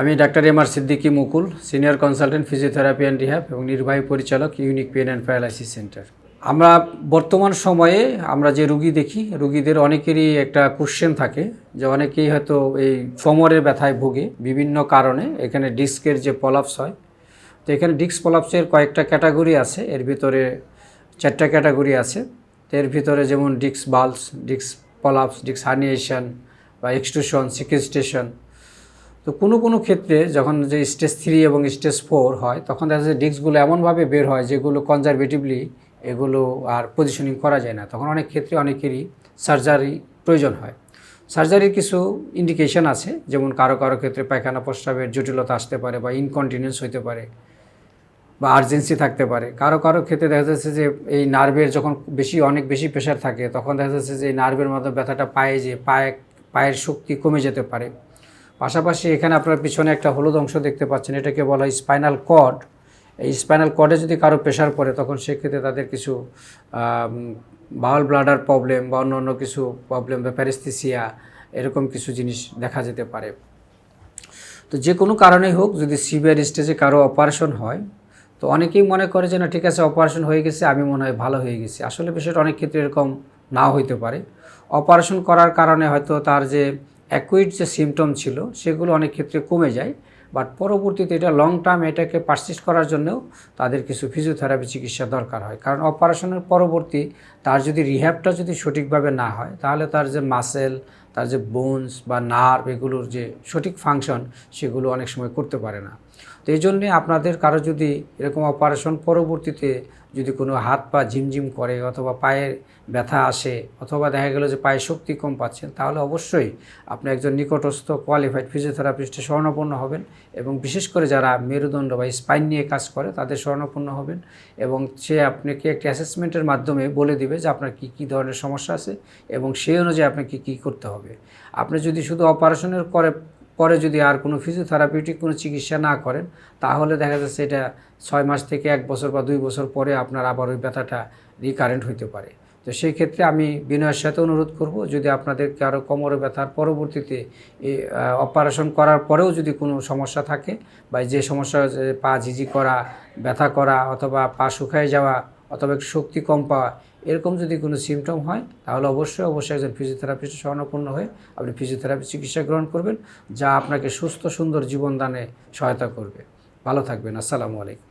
আমি doctor M R Siddiqui Mukul, senior consultant physiotherapy and rehab এবং নির্বাহী পরিচালক unique pain and paralysis centre. আমরা বর্তমান সময়ে আমরা যে রুগী দেখি, রুগীদের অনেকেরই একটা কোশ্চেন থাকে যে অনেকেই হয়তো এই কোমরের ব্যথায় ভোগে বিভিন্ন কারণে। এখানে ডিস্কের যে পলাপস হয়, তো এখানে ডিস্ক পলাপসের কয়েকটা ক্যাটাগরি আছে, এর ভিতরে চারটা ক্যাটাগরি আছে। তো এর ভিতরে যেমন disc bulge disc prolapse disc herniation বা এক্সট্রুশন সিকেস্টেশন তো কোনো কোনো ক্ষেত্রে যখন যে স্টেজ থ্রি এবং স্টেজ ফোর হয়, তখন দেখা যাচ্ছে ডিস্কগুলো এমনভাবে বের হয় যেগুলো কনজারভেটিভলি এগুলো আর পজিশনিং করা যায় না। তখন অনেক ক্ষেত্রে অনেকেরই সার্জারি প্রয়োজন হয়। সার্জারির কিছু ইন্ডিকেশন আছে, যেমন কারও কারও ক্ষেত্রে পায়খানা প্রস্রাবের জটিলতা আসতে পারে বা ইনকন্টিনিউন্স হইতে পারে বা আর্জেন্সি থাকতে পারে। কারও কারও ক্ষেত্রে দেখা যাচ্ছে যে এই নার্ভের যখন বেশি, অনেক বেশি প্রেশার থাকে, তখন দেখা যাচ্ছে যে এই নার্ভের মধ্যে ব্যথাটা পায়ে যে, পায়ে, পায়ের শক্তি কমে যেতে পারে। পাশাপাশি এখানে আপনার পিছনে একটা হলুদ অংশ দেখতে পাচ্ছেন, এটাকে বলা হয় স্পাইনাল কর্ড এই স্পাইনাল কর্ডে যদি কারও প্রেশার পড়ে, তখন সেক্ষেত্রে তাদের কিছু বাউল ব্লাডার প্রবলেম বা অন্য অন্য কিছু প্রবলেম বা প্যারেস্থিসিয়া এরকম কিছু জিনিস দেখা যেতে পারে। তো যে কোনো কারণেই হোক, যদি সিভিয়ার স্টেজে কারও অপারেশন হয়, তো অনেকেই মনে করে যে, না, ঠিক আছে অপারেশন হয়ে গেছে, আমি মনে হয় ভালো হয়ে গেছি। আসলে বিষয়টা অনেক ক্ষেত্রে এরকম নাও হইতে পারে। অপারেশন করার কারণে হয়তো তার যে অ্যাকুইড যে সিমটম ছিল, সেগুলো অনেক ক্ষেত্রে কমে যায় বাট পরবর্তীতে এটা লং টার্ম এটাকে পারসিস্ট করার জন্যও তাদের কিছু ফিজিওথেরাপি চিকিৎসা দরকার হয়। কারণ অপারেশনের পরবর্তী তার যদি রিহ্যাবটা যদি সঠিকভাবে না হয়, তাহলে তার যে মাসেল তার যে বোনস বা নার্ভ এগুলোর যে সঠিক ফাংশন সেগুলো অনেক সময় করতে পারে না। তো এই জন্যে আপনাদের কারও যদি এরকম অপারেশন পরবর্তীতে যদি কোনো হাত পা ঝিমঝিম করে অথবা পায়ের ব্যথা আসে অথবা দেখা গেলো যে পায়ে শক্তি কম পাচ্ছেন, তাহলে অবশ্যই আপনি একজন নিকটস্থ কোয়ালিফাইড ফিজিওথেরাপিস্টে স্বর্ণপূর্ণ হবেন এবং বিশেষ করে যারা মেরুদণ্ড বা স্পাইন নিয়ে কাজ করে তাদের স্বর্ণপূর্ণ হবেন এবং সে আপনাকে একটি অ্যাসেসমেন্টের মাধ্যমে বলে দিবে যে আপনার কী কী ধরনের সমস্যা আছে এবং সেই অনুযায়ী আপনাকে কী করতে হবে। আপনি যদি শুধু অপারেশনের করে পরে যদি আর কোনো ফিজিওথেরাপিউটিক কোনো চিকিৎসা না করেন, তাহলে দেখা যাচ্ছে এটা ছয় মাস থেকে এক বছর বা দুই বছর পরে আপনার আবার ওই ব্যথাটা রিকারেন্ট হইতে পারে। তো সেই ক্ষেত্রে আমি বিনয়ের সাথে অনুরোধ করব, যদি আপনাদের কারও কোমরে ব্যথার পরবর্তীতে অপারেশন করার পরেও যদি কোনো সমস্যা থাকে বা যে সমস্যা পা ঝিঝি করা, ব্যথা করা অথবা পা শুকায় যাওয়া অথবা শক্তি কম পাওয়া, এরকম যদি কোনো সিমটম হয়, তাহলে অবশ্যই অবশ্যই একজন ফিজিওথেরাপিস্ট স্বর্ণপূর্ণ হয়ে আপনি ফিজিওথেরাপি চিকিৎসা গ্রহণ করবেন, যা আপনাকে সুস্থ, সুন্দর জীবনদানে সহায়তা করবে। ভালো থাকবেন, আসসালামু আলাইকুম।